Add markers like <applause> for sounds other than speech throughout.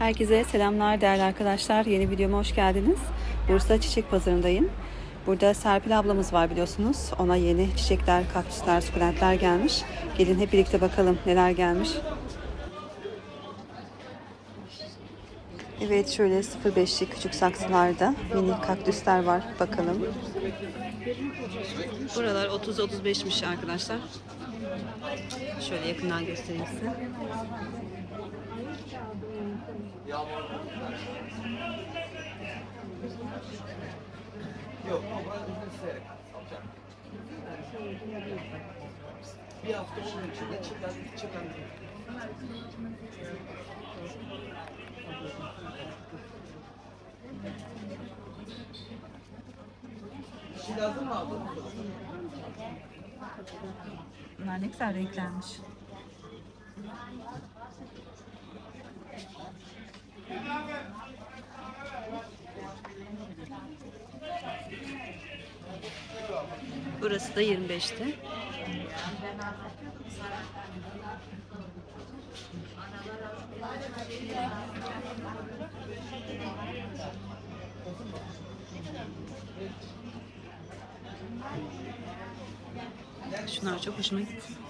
Herkese selamlar değerli arkadaşlar. Yeni videoma hoş geldiniz. Bursa Çiçek Pazarı'ndayım. Burada Serpil ablamız var biliyorsunuz. Ona yeni çiçekler, kaktüsler, sukulentler gelmiş. Gelin hep birlikte bakalım neler gelmiş. Evet şöyle 0.5'lik küçük saksılarda mini kaktüsler var. Bakalım. Buralar 30-35'miş arkadaşlar. Şöyle yakından göstereyim size. Yok, ama uzun sürerek alacağım. Bir hafta onun içinde çıkan, çıkan Bir şey lazım mı abla? Bunlar ne güzel renklenmiş. Burası da 25'ti. Şunlar çok hoşuma gitti.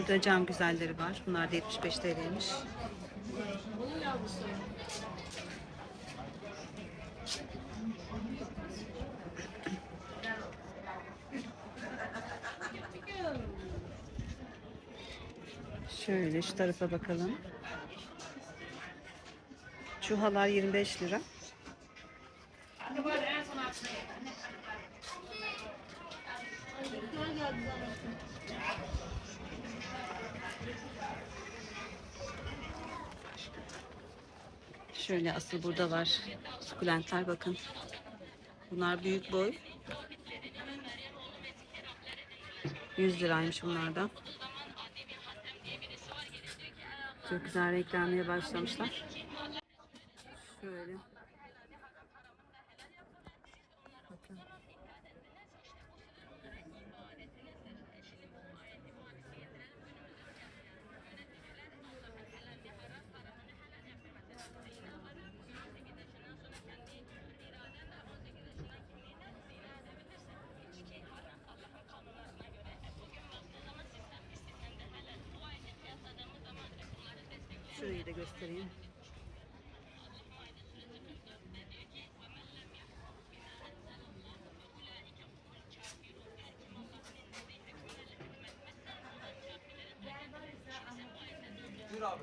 Burada cam güzelleri var. Bunlar da 75 TL'ymiş. Şöyle şu tarafa bakalım. Çuhalar 25 lira. Şöyle asıl burada var. Sukulentler bakın. Bunlar büyük boy. 100 liraymış bunlar da. Çok güzel renklenmeye başlamışlar. Şöyle. Bakın. Şurayı da göstereyim. Buyur abi.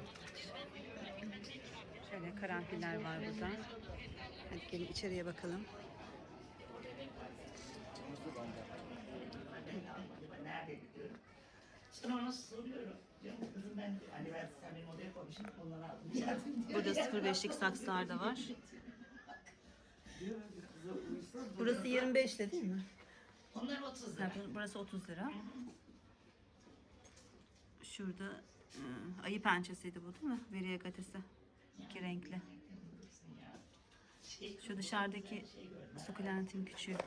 Şöyle karanfiller var burada. Hadi gelin içeriye bakalım. Burada 0.5'lik saksılar da var. Burası 25 değil mi? Onlar 30 lira. Burası 30 lira. Şurada e, ayı pençesiydi bu değil mi? Veriye gatesi. İki renkli. Şu dışarıdaki sukulentin küçüğü.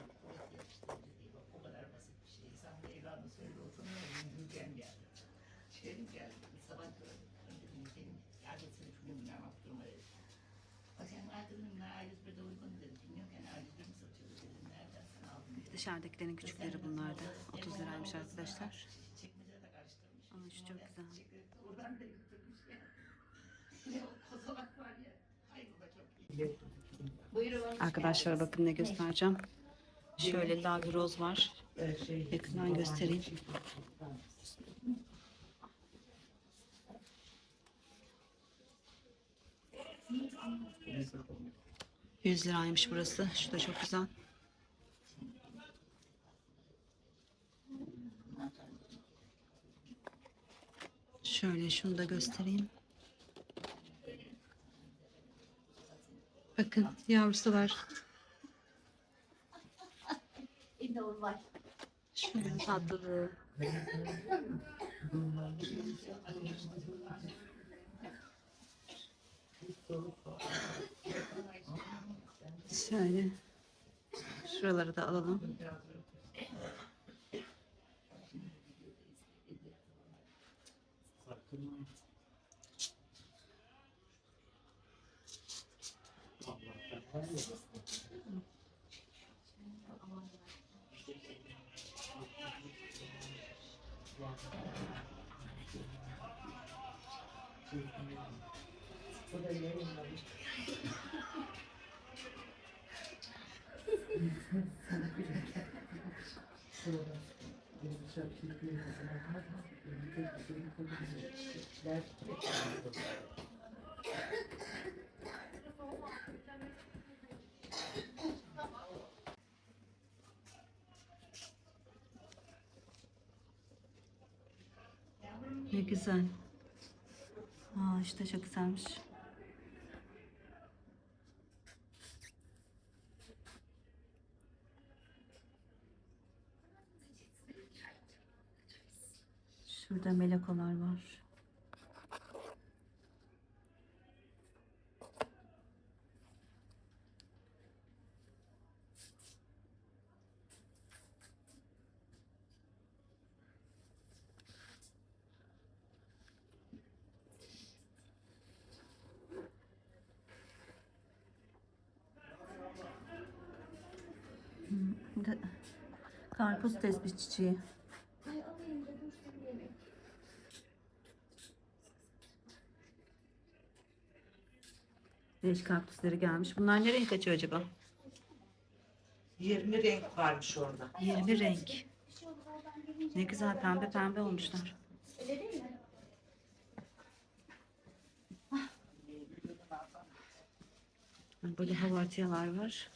Dışarıdakilerin küçükleri bunlar da. 30 liraymış arkadaşlar. Ama şu çok güzel. Arkadaşlar bakın ne göstereceğim. Şöyle lavi roz var. Yakından göstereyim. 100 liraymış burası. Şu da çok güzel. Şöyle şunu da göstereyim. Bakın yavrusu var. Şunun tatlılığı. Şöyle. Şuraları da alalım. Ne güzel. Aa işte çok güzelmiş. Şurada melekolar var. Hmm, bir de Karpuz tespih çiçeği. Değişik kaktüsleri gelmiş. Bunlar ne renk açıyor acaba? 20 renk varmış orada. 20 renk. Ne güzel pembe pembe olmuşlar. Böyle havartiyalar var.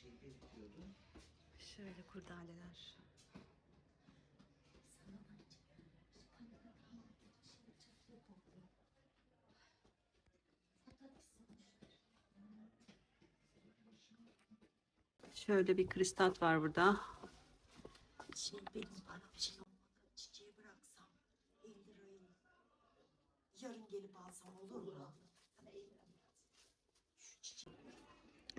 Şey birikiyordu. Şöyle kurdaleler. Şöyle bir kristal var burada. Şey benim param şey olmadı. Çiçeği bıraksam 50 lirayı yarın gelip alsam olur mu? Şu çiçeği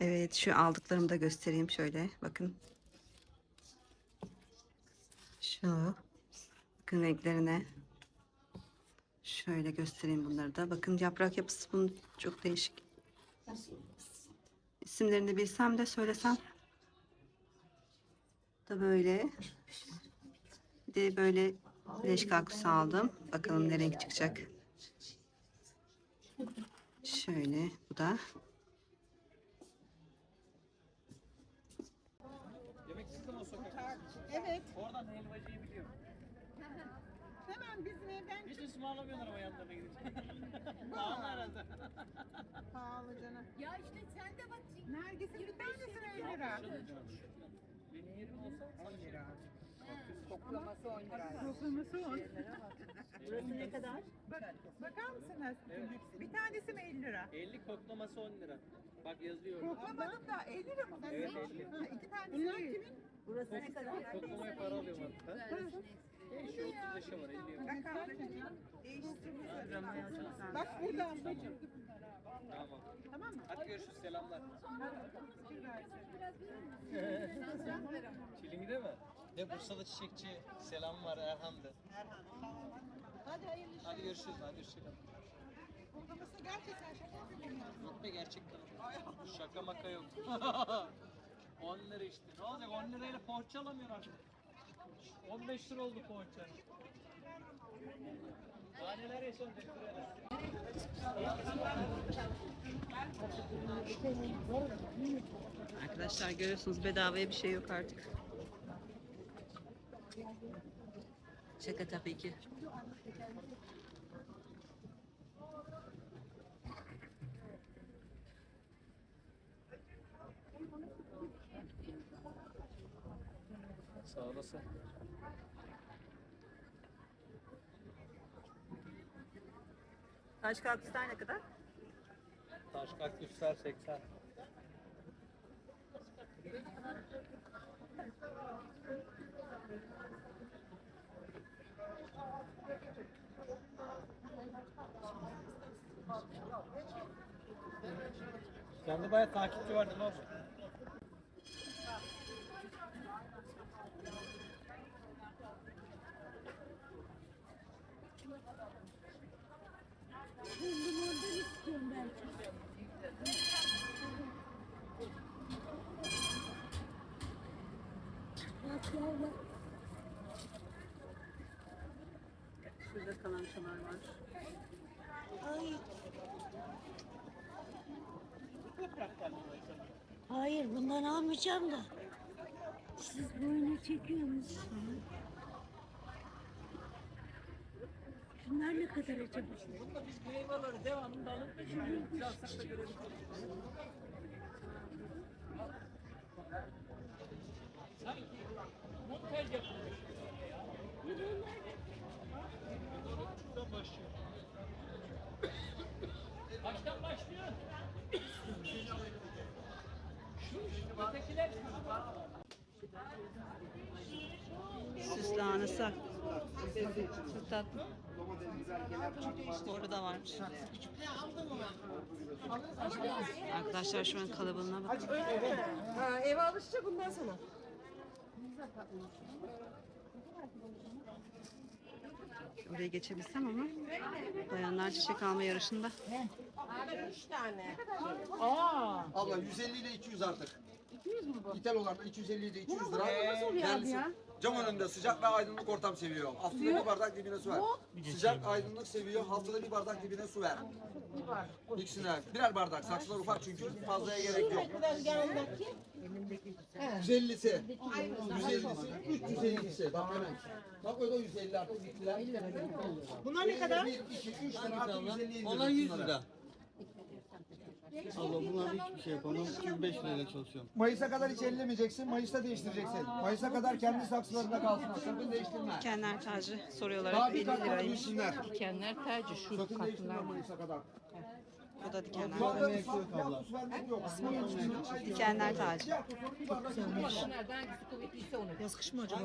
Evet şu aldıklarımı da göstereyim şöyle. Bakın. Şu. Bakın renklerine. Şöyle göstereyim bunları da. Bakın yaprak yapısı bunun çok değişik. İsimlerini bilsem de söylesem. Da böyle. Bir de böyle leş kaktüsü aldım. Bakalım ne renk çıkacak. Şöyle bu da. Oradan helvacıyı biliyorum. <laughs> Hemen bizim evden Hiç ısmarlamıyorlar ama yanlarına gidince. <laughs> <laughs> Pahalı herhalde. pahalı canım. Ya işte sen de bak. Nergis'in bir tanesi 50 lira. Benim yerim olsa 10 lira. Toplaması 10 lira. Toplaması 10 Burası ne kadar? Bak, bakar mısınız? Bir tanesi mi 50 lira? 50 koklaması 10 lira. Bak yazıyor. Koklamadım da 50 lira mı? Evet, 50. Ha, iki tanesi Bunlar kimin? Burası ne kadar? Koklamaya para alıyorum artık. ha? Değişiyor 35'e var 50 yok. Bak burada ablacığım. Tamam. Tamam mı? Hadi görüşürüz selamlar. Çilingide mi? De Bursa'da çiçekçi selam var Erhan'dı. Hadi hayırlı işler. Hadi görüşürüz. Hadi hoşçakalın. Koklaması gerçekten şaka yapıyorum. Yok be gerçekten. Şaka maka yok. <laughs> 10 lira işte. Ne olacak 10 lirayla poğaça alamıyor artık. 15 lira oldu poğaça. Daha neler yaşanacak buraya. Arkadaşlar görüyorsunuz bedavaya bir şey yok artık. Şaka tabii ki. Taş kaktüsler ne kadar? Taş kaktüsler 80. Sende bayağı takipçi var değil mi Yavrum. Şurada kalançalar var. Hayır. Hayır bundan almayacağım da. Siz boynu çekiyorsunuz. Şunlar ne kadar acaba? Bunda biz meyveleri devamında alıp geçiyoruz. Biz alsak da görebiliriz. Lahanası. Çok tatlı. Da varmış. Arkadaşlar şu an kalabalığına bakın. Ha, eve alışacak bundan sonra. Oraya geçebilsem ama bayanlar çiçek alma yarışında. Üç tane. Abla 150 ile 200 artık. 200 mü bu? İthal olarak 250 ile 200 lira. Nasıl oluyor abi ya? Cam önünde sıcak ve aydınlık ortam seviyor. Haftada bir bardak dibine su ver. Sıcak aydınlık seviyor. Haftada bir bardak dibine su ver. İkisine birer bardak. Saksılar ufak çünkü fazlaya gerek yok. Yanındaki? 150'si. 150'si. 350'si. Bak hemen. Bak o da 150 artık bittiler. Bunlar ne kadar? 1, 2, 3 tane artık 150 Onlar 100 lira. Allah bunlar hiçbir şey yapamam. 25 lirayla çalışıyorum. Mayıs'a kadar hiç ellemeyeceksin. Mayıs'ta değiştireceksin. Mayıs'a kadar kendi saksılarında kalsın. Sakın değiştirme. Dikenler tacı soruyorlar Daha hep bir 50 kat liraymış. Dikenler tacı şu Sakın değiştirme Mayıs'a kadar. Bu da dikenler. Şu anda. Dikenler tacı. Nereden hangisi kuvvetliyse onu. Yaz kış mı acaba?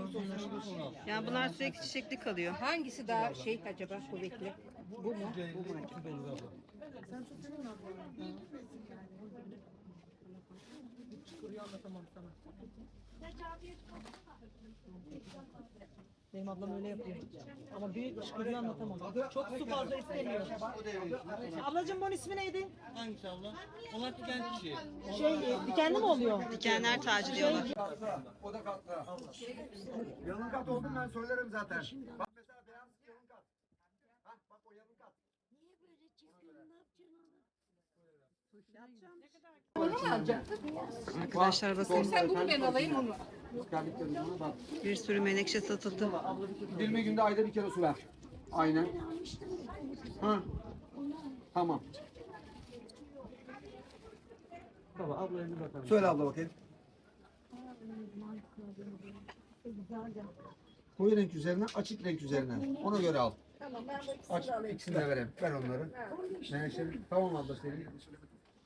Yani bunlar sürekli çiçekli kalıyor. Hangisi daha şey acaba kuvvetli? Bu mu? Bu mu? Benim ablam öyle yapıyor. Ama büyük çıkarıyor anlatamam. Çok su fazla istemiyor. Ablacığım bunun ismi neydi? Hangisi abla? Onlar tüken kişi. Şey, dikenli mi oluyor? Dikenler tacı diyorlar. O da katta. Yalın kat oldu ben söylerim zaten. Bak mesela beyaz yalın kat. Hah bak o yalın kat. Niye böyle çekiyorsun? Ne yapacaksın? Arkadaşlar bakın Sen bunu ben alayım onu. Bir sürü menekşe satıldı. 20 günde ayda bir kere su ver. Aynen. Ha. Tamam. Baba abla elini bakalım. Söyle abla bakayım. Koyu renk üzerine, açık renk üzerine. Ona göre al. Aç, ikisini de vereyim. Ver onları. Menekşe, tamam abla senin.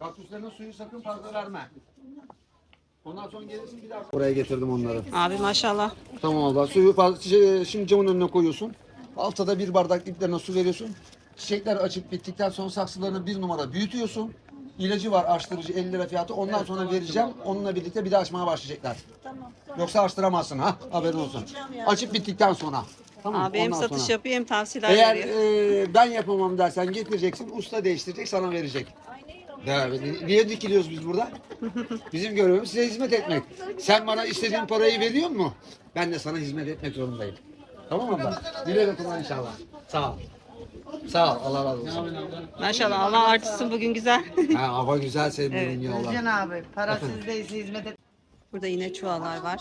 Kaktüslerine suyu sakın fazla verme. Ondan sonra gelirsin bir daha. Buraya getirdim onları. Abi maşallah. Tamam abla. Suyu fazla, şey, şimdi camın önüne koyuyorsun. Haftada bir bardak diplerine su veriyorsun. Çiçekler açıp bittikten sonra saksılarını bir numara büyütüyorsun. İlacı var açtırıcı 50 lira fiyatı. Ondan sonra vereceğim. Onunla birlikte bir de açmaya başlayacaklar. Yoksa açtıramazsın ha. Haberin olsun. Açıp bittikten sonra. Tamam. Abi hem satış sonra. yapıyor hem tavsiyeler Eğer veriyor. e, ben yapamam dersen getireceksin. Usta değiştirecek sana verecek. Ya, niye dikiliyoruz biz burada? Bizim görevimiz size hizmet etmek. Sen bana istediğin parayı veriyor mu? Ben de sana hizmet etmek zorundayım. Tamam mı abla? Güle güle kullan inşallah. Sağ ol. Sağ ol. Allah razı olsun. Maşallah Allah artırsın bugün güzel. Ha, hava güzel senin bugün yollar. Özcan abi para sizdeyse hizmet et. Burada yine çuvallar var.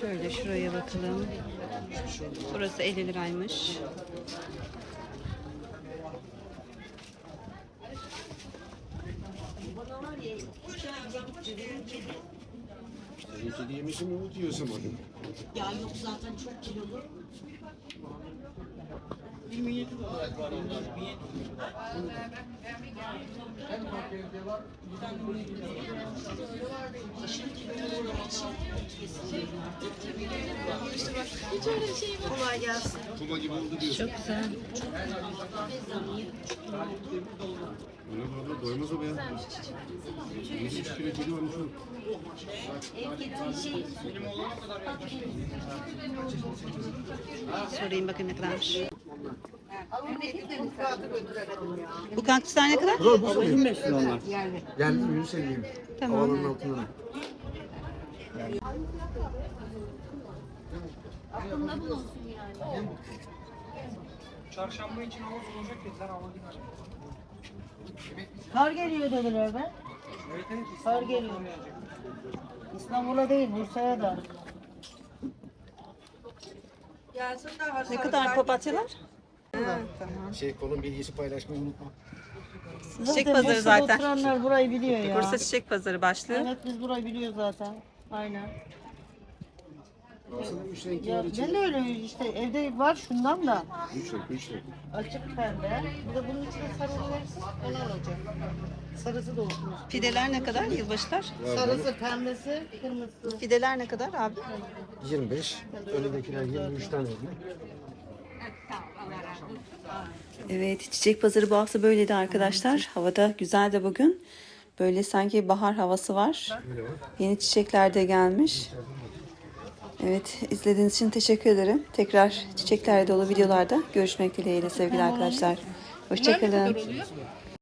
Şöyle şuraya bakalım. Burası 50 liraymış. Kedi yemişim onu? Ya yok zaten çok kilolu. Kolay gelsin. Kuma gibi oldu diyorsun. Çok güzel. Öyle mi? Doymaz o be ya. 100 kilo kedi varmış. Sorayım bakayım ne kadarmış. Bu kaktüsler ne kadar? 25 lira onlar. Geldim Yunus Emre'yim. Tamam. Havanın altından. Aklında bulunsun yani. Çarşamba için hava olacak dediler hava değil. Kar geliyor dediler be. Kar geliyor. İstanbul'a değil Bursa'ya da. Ne kadar papatyalar? Şey kolun bilgisi paylaşmayı unutma. Çiçek Zaten pazarı Bursa'da zaten. oturanlar burayı biliyor ya. Bursa Çiçek Pazarı başlıyor. Evet biz burayı biliyoruz zaten. Aynen. Üç renk Ya var içinde. ben de öyle işte evde var şundan da. Üç renk, üç renk. Açık pembe. Bir de bunun içine sarı verirsin. Onu alacak. Sarısı da olsun. Fideler ne kadar yılbaşlar? Sarısı, pembesi, kırmızısı. Fideler ne kadar abi? 25. Önündekiler 23 tane. Evet, çiçek pazarı bu hafta böyleydi arkadaşlar. Havada güzel de bugün. Böyle sanki bahar havası var. Yeni çiçekler de gelmiş. Evet, izlediğiniz için teşekkür ederim. Tekrar çiçeklerle dolu videolarda görüşmek dileğiyle sevgili arkadaşlar. Hoşçakalın.